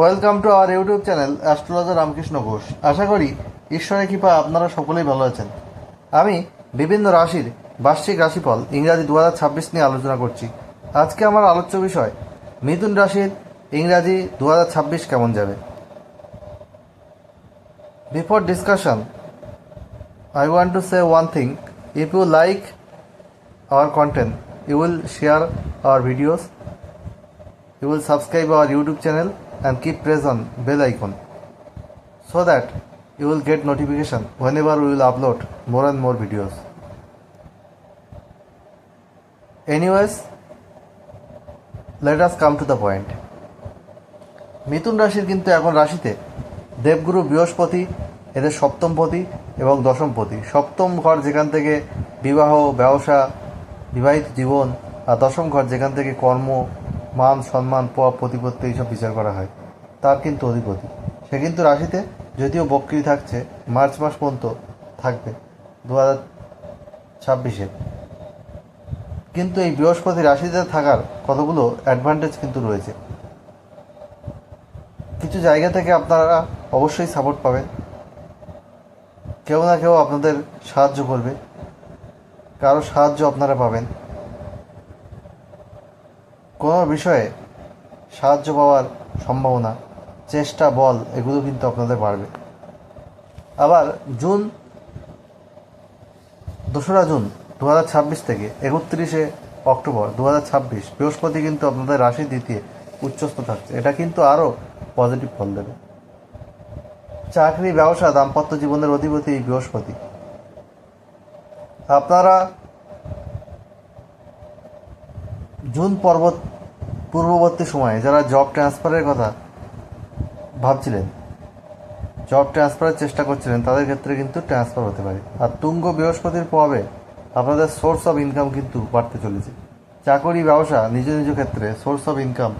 Welcome to our YouTube channel astrologer Ramakrishna Ghosh. আশা করি ঈশ্বরের কৃপা আপনারা সকলেই ভালো আছেন। আমি বিভিন্ন রাশির বার্ষিক রাশিফল ইংরাজি দু ছাব্বিশ নিয়ে আলোচনা করছি। আজকে আমার আলোচ্য বিষয় মিথুন রাশির ইংরাজি দু ছাব্বিশ কেমন যাবে? Before discussion I want to say one thing. If you like our content you will share our videos, you will subscribe our YouTube channel. And keep press on bell icon so that you will get notification whenever we will upload more and more videos. Anyways, let us come to the point. মিথুন রাশির কিন্তু এখন রাশিতে দেবগুরু বৃহস্পতি এদের সপ্তমপতি এবং দশমপতি সপ্তম ঘর যেখান থেকে বিবাহ ব্যবসা বিবাহিত জীবন আর দশম ঘর যেখান থেকে কর্ম মান, সম্মান পাওয়া প্রতিপত্তি এইসব বিচার করা হয়। তার কিন্তু অধিপতি। সে কিন্তু রাশিতে, যদিও বক্রি থাকছে, মার্চ মাস পর্যন্ত থাকবে দু হাজার ছাব্বিশে। কিন্তু এই বৃহস্পতি রাশিতে থাকার কতগুলো অ্যাডভান্টেজ কিন্তু রয়েছে। কিছু জায়গা থেকে আপনারা অবশ্যই সাপোর্ট পাবেন। কেউ না কেউ আপনাদের সাহায্য করবে। কারও সাহায্য আপনারা পাবেন। কোনো বিষয়ে সাহায্য পাওয়ার সম্ভাবনা, চেষ্টা, বল, এগুলো কিন্তু আপনাদের বাড়বে। আবার জুন, দোসরা জুন দু হাজার ছাব্বিশ থেকে একত্রিশে অক্টোবর দু ছাব্বিশ বৃহস্পতি কিন্তু আপনাদের রাশি দ্বিতীয় উচ্চস্থ থাকছে। এটা কিন্তু আরও পজিটিভ ফল দেবে। চাকরি, ব্যবসা, দাম্পত্য জীবনের অধিপতি এই বৃহস্পতি। আপনারা জুন পর্বত পূর্ববর্তী সময়ে যারা জব ট্রান্সফারের কথা ভাবছিলেন জব ট্রান্সফারের চেষ্টা করছিলেন, তাদের ক্ষেত্রে কিন্তু ট্রান্সফার হতে পারে। আর তুঙ্গ বৃহস্পতির প্রভাবে আপনাদের সোর্স অফ ইনকাম কিন্তু বাড়তে চলেছে। চাকরি, ব্যবসা নিজ নিজ ক্ষেত্রে সোর্স অফ ইনকাম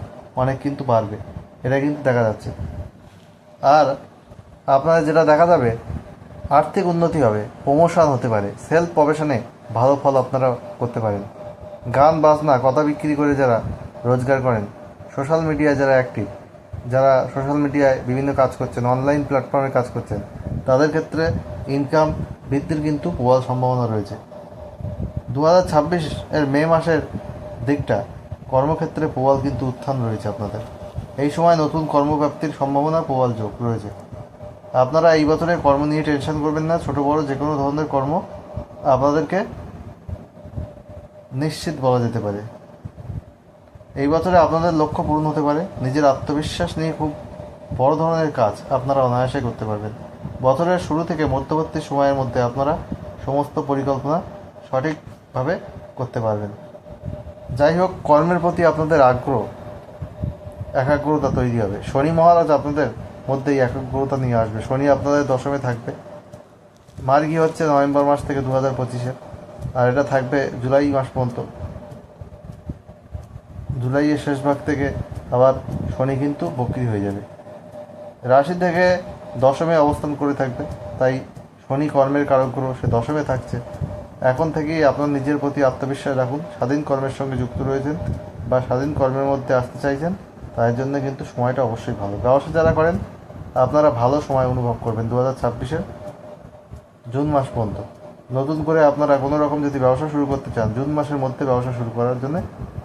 অনেক কিন্তু বাড়বে, এটা কিন্তু দেখা যাচ্ছে। আর আপনাদের যেটা দেখা যাবে, আর্থিক উন্নতি হবে প্রমোশন হতে পারে সেলফ প্রফেশনে ভালো ফল আপনারা করতে পারেন। গান, বাজনা, কথা বিক্রি করে যারা রোজগার করেন। সোশ্যাল মিডিয়ায় যারা অ্যাক্টিভ যারা সোশ্যাল মিডিয়ায় বিভিন্ন কাজ করছেন অনলাইন প্ল্যাটফর্মে কাজ করছেন, তাদের ক্ষেত্রে ইনকাম বৃদ্ধির কিন্তু প্রবল সম্ভাবনা রয়েছে। দু হাজার ছাব্বিশ এর মে মাসের দিকটা কর্মক্ষেত্রে প্রবল কিন্তু উত্থান রয়েছে আপনাদের। এই সময় নতুন কর্মপ্রাপ্তির সম্ভাবনা প্রবল যোগ রয়েছে। আপনারা এই বছরে কর্ম নিয়ে টেনশন করবেন না, ছোট বড় যে কোনো ধরনের কর্ম আপনাদেরকে নিশ্চিত বলা যেতে পারে। এই বছরে আপনাদের লক্ষ্য পূরণ হতে পারে। নিজের আত্মবিশ্বাস নিয়ে খুব বড় ধরনের কাজ আপনারা অনায়াসে করতে পারবেন। বছরের শুরু থেকে মধ্যবর্তী সময়ের মধ্যে আপনারা সমস্ত পরিকল্পনা সঠিকভাবে করতে পারবেন। যাই হোক, কর্মের প্রতি আপনাদের আগ্রহ, একাগ্রতা তৈরি হবে। শনি মহারাজ আপনাদের মধ্যে এই একাগ্রতা নিয়ে আসবে। শনি আপনাদের দশমে থাকবে। মার্গি হচ্ছে নভেম্বর মাস থেকে দু হাজার পঁচিশে। আর এটা থাকবে জুলাই মাস পর্যন্ত। জুলাইয়ের শেষ ভাগ থেকে আবার শনি কিন্তু বক্রি হয়ে যাবে। রাশি থেকে দশমে অবস্থান করে থাকবে, তাই শনি কর্মের কারক গ্রহ সে দশমে থাকছে। এখন থেকেই আপনার নিজের প্রতি আত্মবিশ্বাস রাখুন, স্বাধীন কর্মের সঙ্গে যুক্ত রয়েছেন বা স্বাধীন কর্মের মধ্যে আসতে চাইছেন তার জন্য কিন্তু সময়টা অবশ্যই ভালো। ব্যবসা যারা করেন, আপনারা ভালো সময় অনুভব করবেন দু হাজার ছাব্বিশের জুন মাস পর্যন্ত। নতুন করে আপনারা কোনো রকম যদি ব্যবসা শুরু করতে চান, জুন মাসের মধ্যে ব্যবসা শুরু করার জন্য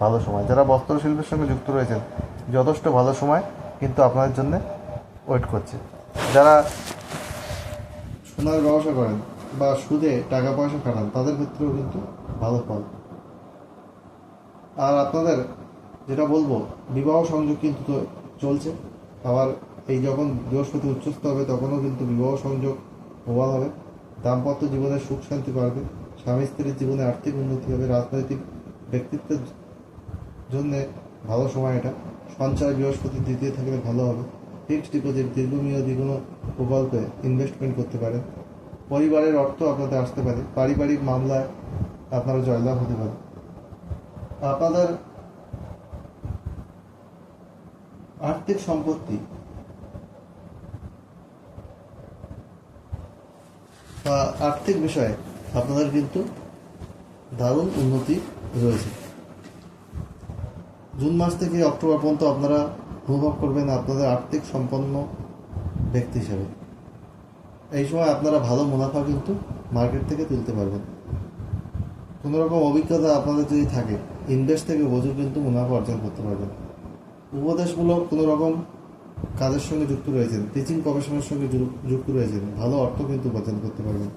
ভালো সময়। যারা বস্ত্রশিল্পের সঙ্গে যুক্ত রয়েছেন, যথেষ্ট ভালো সময় কিন্তু আপনাদের জন্য ওয়েট করছে। যারা সোনার ব্যবসা করেন বা সুদে টাকা পয়সা খাটান, তাদের ক্ষেত্রেও কিন্তু ভালো ফল। আর আপনাদের যেটা বলব, বিবাহ সংযোগ কিন্তু তো চলছে। আবার এই যখন বৃহস্পতি উচ্চস্থ হবে, তখনও কিন্তু বিবাহ সংযোগ প্রবল হবে। দাম্পত্য জীবনে সুখ শান্তি বাড়বে। স্বামী স্ত্রীর জীবনে আর্থিক উন্নতি হবে। রাজনৈতিক ব্যক্তিত্বের জন্যে ভালো সময় এটা। সঞ্চয় বৃহস্পতি দ্বিতীয় থাকলে ভালো হবে। ফিক্সড ডিপোজিট দীর্ঘমেয়াদী কোনো প্রকল্পে ইনভেস্টমেন্ট করতে পারেন। পরিবারের অর্থ আপনাদের আসতে পারে। পারিবারিক মামলায় আপনারা জয়লাভ হতে পারে। আপনাদের আর্থিক সম্পত্তি বা আর্থিক বিষয়ে আপনাদের কিন্তু দারুণ উন্নতি রয়েছে। জুন মাস থেকে অক্টোবর পর্যন্ত আপনারা অনুভব করবেন আপনাদের আর্থিক সম্পন্ন ব্যক্তি হিসেবে। এই সময় আপনারা ভালো মুনাফা কিন্তু মার্কেট থেকে তুলতে পারবেন। কোনো রকম অভিজ্ঞতা আপনাদের যদি থাকে ইনভেস্ট থেকে প্রচুর কিন্তু মুনাফা অর্জন করতে পারবেন। উপদেশমূলক কোনো রকম কাজের সঙ্গে যুক্ত রয়েছেন টিচিং প্রফেশনের সঙ্গে যুক্ত রয়েছেন, ভালো অর্থ কিন্তু উপার্জন করতে পারবেন।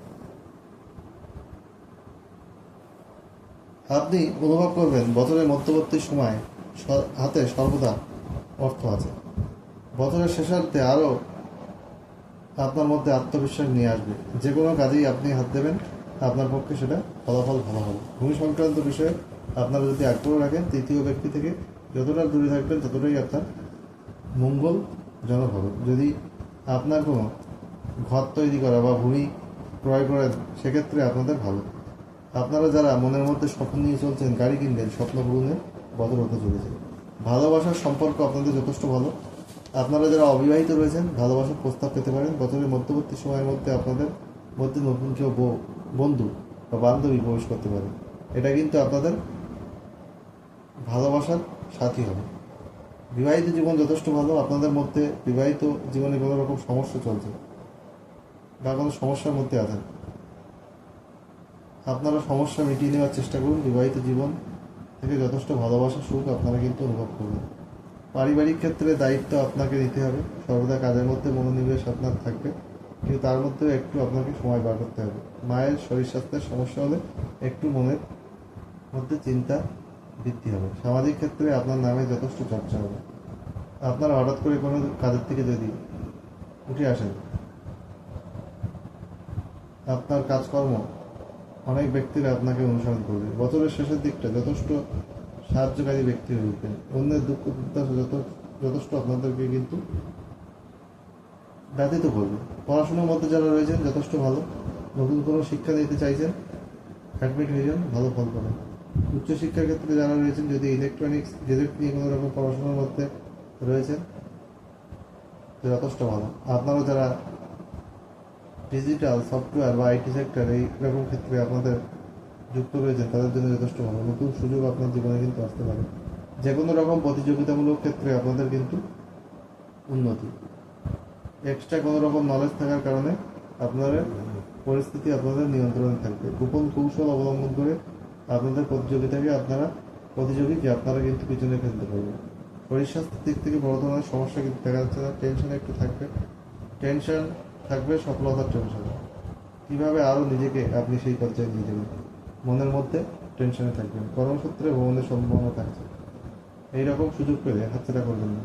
আপনি অনুভব করবেন বছরের মধ্যবর্তী সময় হাতে সর্বদা অর্থ আছে। বছরের শেষার্ধে আরও আপনার মধ্যে আত্মবিশ্বাস নিয়ে আসবে। যে কোনো কাজেই আপনি হাত দেবেন, আপনার পক্ষে সেটা ফলাফল ভালো হবে। ভূমি সংক্রান্ত বিষয়ে আপনারা যদি আগ্রহ রাখেন, তৃতীয় ব্যক্তি থেকে যতটা দূরে থাকবেন, ততটাই আপনার মঙ্গলজনক হবে। যদি আপনার কোনো ঘর তৈরি করা বা ভূমি ক্রয় করেন সেক্ষেত্রে আপনাদের ভালো। আপনারা যারা মনের মধ্যে স্বপ্ন নিয়ে চলছেন, গাড়ি কিনবেন, স্বপ্ন পূরণের বদল হতে চলেছে ভালোবাসার সম্পর্ক আপনাদের যথেষ্ট ভালো। আপনারা যারা অবিবাহিত রয়েছেন, ভালোবাসার প্রস্তাব পেতে পারেন। বছরের মধ্যবর্তী সময়ের মধ্যে আপনাদের মধ্যে নতুন কেউ বন্ধু বা বান্ধবী প্রবেশ করতে পারে। এটা কিন্তু আপনাদের ভালোবাসার সাথী হবে। বিবাহিত জীবন যথেষ্ট ভালো, আপনাদের মধ্যে বিবাহিত জীবনে কোনো রকম সমস্যা চলছে বা কোনো সমস্যার মধ্যে আছেন। আপনারা সমস্যা মিটিয়ে নেওয়ার চেষ্টা করুন। বিবাহিত জীবন থেকে যথেষ্ট ভালোবাসা, সুখ আপনারা কিন্তু অনুভব করবেন। পারিবারিক ক্ষেত্রে দায়িত্ব আপনাকে নিতে হবে। সর্বদা কাজের মধ্যে মনোনিবেশ আপনার থাকবে। কিন্তু তার মধ্যেও একটু আপনাকে সময় বার করতে হবে। মায়ের শরীর স্বাস্থ্যের সমস্যা হলে একটু মনের মধ্যে চিন্তা বৃদ্ধি হবে। সামাজিক ক্ষেত্রে আপনার নামে যথেষ্ট চর্চা হবে। আপনারা হঠাৎ করে কোনো কাজের থেকে যদি উঠে আসেন, আপনার কাজকর্ম অনেক ব্যক্তিরা আপনাকে অনুসরণ করবে। বছরের শেষের দিকটা যথেষ্ট সাহায্যকারী ব্যক্তি হয়ে উঠবেন। অন্যের দুঃখ দুর্দশা যথেষ্ট আপনাদেরকে কিন্তু ব্যতীত করবে। পড়াশোনার মধ্যে যারা রয়েছেন, যথেষ্ট ভালো। নতুন কোনো শিক্ষা নিতে চাইছেন অ্যাডমিট হয়ে যান, ভালো ফল পাবেন। উচ্চশিক্ষার ক্ষেত্রে যারা রয়েছেন, যদি ইলেকট্রনিক্স গেজেট নিয়ে কোনো রকম পড়াশোনার মধ্যে রয়েছেন যথেষ্ট ভালো। আপনারা যারা ডিজিটাল সফটওয়্যার বা আইটি সেক্টর এই রকম ক্ষেত্রে আপনাদের যুক্ত রয়েছেন, তাদের জন্য যথেষ্ট ভালো। নতুন সুযোগ আপনার জীবনে কিন্তু আসতে পারে। যে কোনো রকম প্রতিযোগিতামূলক ক্ষেত্রে আপনাদের কিন্তু উন্নতি। এক্সট্রা কোনো রকম নলেজ থাকার কারণে আপনাদের পরিস্থিতি আপনাদের নিয়ন্ত্রণে থাকবে। গোপন কৌশল অবলম্বন করে আপনাদের প্রতিযোগিতাকে আপনারা প্রতিযোগীকে আপনারা কিন্তু পিছনে ফেলতে পারবেন। শরীর স্বাস্থ্যের দিক থেকে বড় ধরনের সমস্যা কিন্তু দেখা যাচ্ছে না। টেনশন একটু থাকবে। টেনশন থাকবে, সফলতার টেনশন। কীভাবে আরও নিজেকে আপনি সেই পর্যায়ে নিয়ে যাবেন? মনের মধ্যে টেনশনে থাকবেন। কর্মসূত্রে ভ্রমণের সম্ভাবনা থাকছে। এইরকম সুযোগ পেলে হাতছাড়া করবেন না।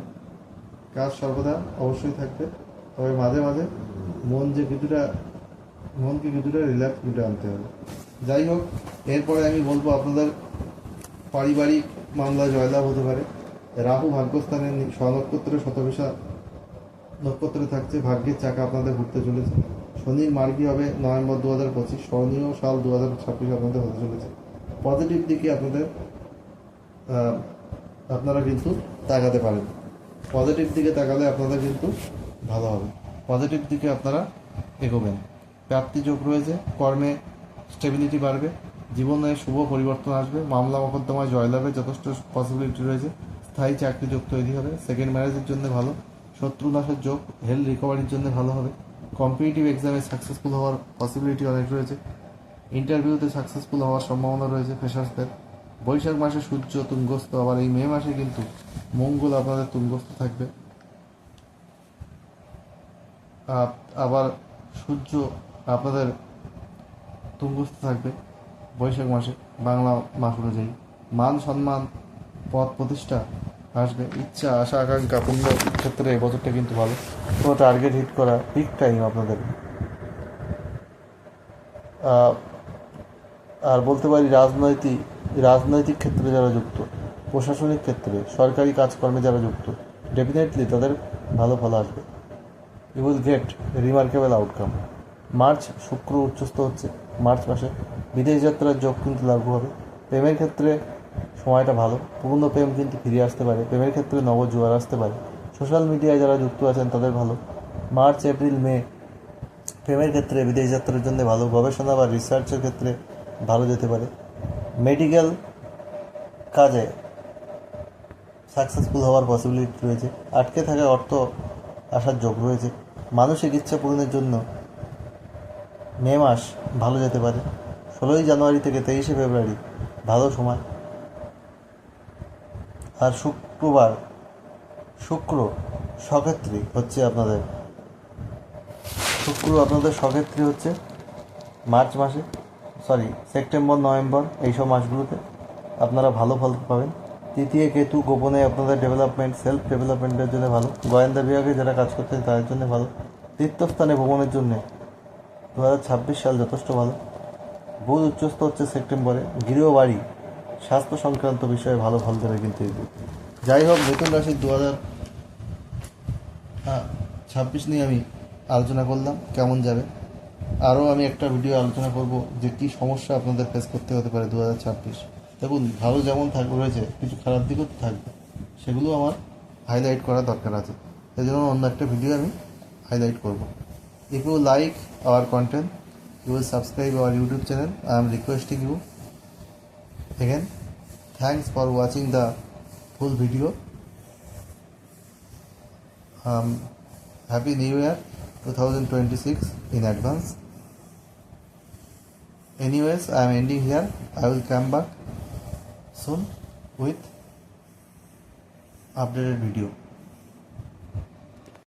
কাজ সর্বদা অবশ্যই থাকবে। তবে মাঝে মাঝে মন যে কিছুটা, মনকে কিছুটা রিল্যাক্স মুডে আনতে হবে। যাই হোক এরপরে আমি বলব আপনাদের পারিবারিক মামলা জয়লাভ হতে পারে। রাহু ভাগ্যস্থানে স্বনক্ষত্রে শতবিশা নক্ষত্রে থাকছে, ভাগ্যের চাকা আপনাদের ঘুরতে চলেছে। শনির মার্গী হবে নভেম্বর দু হাজার পঁচিশ স্মরণীয় সাল দু হাজার ছাব্বিশ আপনাদের হতে চলেছে। পজিটিভ দিকে আপনাদের আপনারা কিন্তু তাকাতে পারেন। পজিটিভ দিকে তাকালে আপনাদের কিন্তু ভালো হবে। পজিটিভ দিকে আপনারা এগোবেন। প্রাপ্তি যোগ রয়েছে, কর্মে স্টেবিলিটি বাড়বে, জীবনে শুভ পরিবর্তন আসবে, মামলা মোকদ্দমায় জয়লাভের যথেষ্ট পসিবিলিটি রয়েছে, স্থায়ী চাকরি যোগ তৈরি হবে সেকেন্ড ম্যারেজের জন্য ভালো শত্রু নাশের যোগ হেলথ রিকভারির জন্য ভালো হবে কম্পিটিটিভ এক্সামে সাকসেসফুল হওয়ার পসিবিলিটি অনেক রয়েছে ইন্টারভিউতে সাকসেসফুল হওয়ার সম্ভাবনা রয়েছে ফ্রেশার্সদের বৈশাখ মাসে সূর্য তুঙ্গস্থ, আবার এই মে মাসে কিন্তু মঙ্গল আপনাদের তুঙ্গস্থ থাকবে। আবার সূর্য আপনাদের তুঙ্গস্থ থাকবে। বৈশাখ মাসে বাংলা মাস অনুযায়ী। মান সম্মান পদ প্রতিষ্ঠা আসবে। ইচ্ছা, আশা, আকাঙ্ক্ষা পূর্ণ ক্ষেত্রে বছরটা কিন্তু ভালো। তো টার্গেট হিট করা পিক টাইম আপনাদের। আর বলতে পারি রাজনৈতিক রাজনৈতিক ক্ষেত্রে যারা যুক্ত, প্রশাসনিক ক্ষেত্রে, সরকারি কাজকর্মে যারা যুক্ত ডেফিনেটলি তাদের ভালো ফল আসবে। You will get remarkable outcome March শুক্র উচ্চস্থ হচ্ছে। মার্চ মাসে। বিদেশ যাত্রার যোগ কিন্তু লাগু হবে। প্রেমের ক্ষেত্রে সময়টা ভালো। পুরনো প্রেম কিন্তু ফিরে আসতে পারে। প্রেমের ক্ষেত্রে নব জোয়ার আসতে পারে। সোশ্যাল মিডিয়ায় যারা যুক্ত আছেন, তাদের ভালো। মার্চ, এপ্রিল, মে, প্রেমের ক্ষেত্রে বিদেশ যাত্রার জন্য ভালো। গবেষণা বা রিসার্চের ক্ষেত্রে ভালো যেতে পারে। মেডিকেল কাজে সাকসেসফুল হওয়ার পসিবিলিটি রয়েছে। আটকে থাকা অর্থ আসার যোগ রয়েছে। মানসিক ইচ্ছা পূরণের জন্য মে মাস ভালো যেতে পারে। ষোলোই জানুয়ারি থেকে তেইশে ফেব্রুয়ারি ভালো সময়। আর শুক্রবার, শুক্র সক্ষেত্রী হচ্ছে আপনাদের। শুক্র আপনাদের সক্ষেত্রী হচ্ছে মার্চ মাসে সরি সেপ্টেম্বর, নভেম্বর এইসব মাসগুলোতে আপনারা ভালো ফল পাবেন। তৃতীয় কেতু গোপনে আপনাদের ডেভেলপমেন্ট, সেলফ ডেভেলপমেন্টের জন্য ভালো। গোয়েন্দা বিভাগে যারা কাজ করছেন তাদের জন্য ভালো। তীর্থস্থানে ভ্রমণের জন্য দু হাজার ছাব্বিশ সাল যথেষ্ট ভালো। বুধ উচ্চস্থ হচ্ছে সেপ্টেম্বরে। গৃহ বাড়ি, স্বাস্থ্য সংক্রান্ত বিষয়ে ভালো ফল দেবে কিন্তু বুধ। যাই হোক মিথুন রাশির দু হাজার ছাব্বিশ নিয়ে আমি আলোচনা করলাম, কেমন যাবে। আরও আমি একটা ভিডিও আলোচনা করব যে কী সমস্যা আপনাদের ফেস করতে হতে পারে দু হাজার ছাব্বিশ। দেখুন, ভালো যেমন থাকবে রয়েছে, কিছু খারাপ দিকও তো থাকবে। সেগুলো আমার হাইলাইট করা দরকার আছে। সেই জন্য অন্য একটা ভিডিও আমি হাইলাইট করব। If you like our content you will subscribe our YouTube channel I am requesting you again thanks for watching the full video um, happy new year 2026 in advance anyways i am ending here i will come back soon with updated video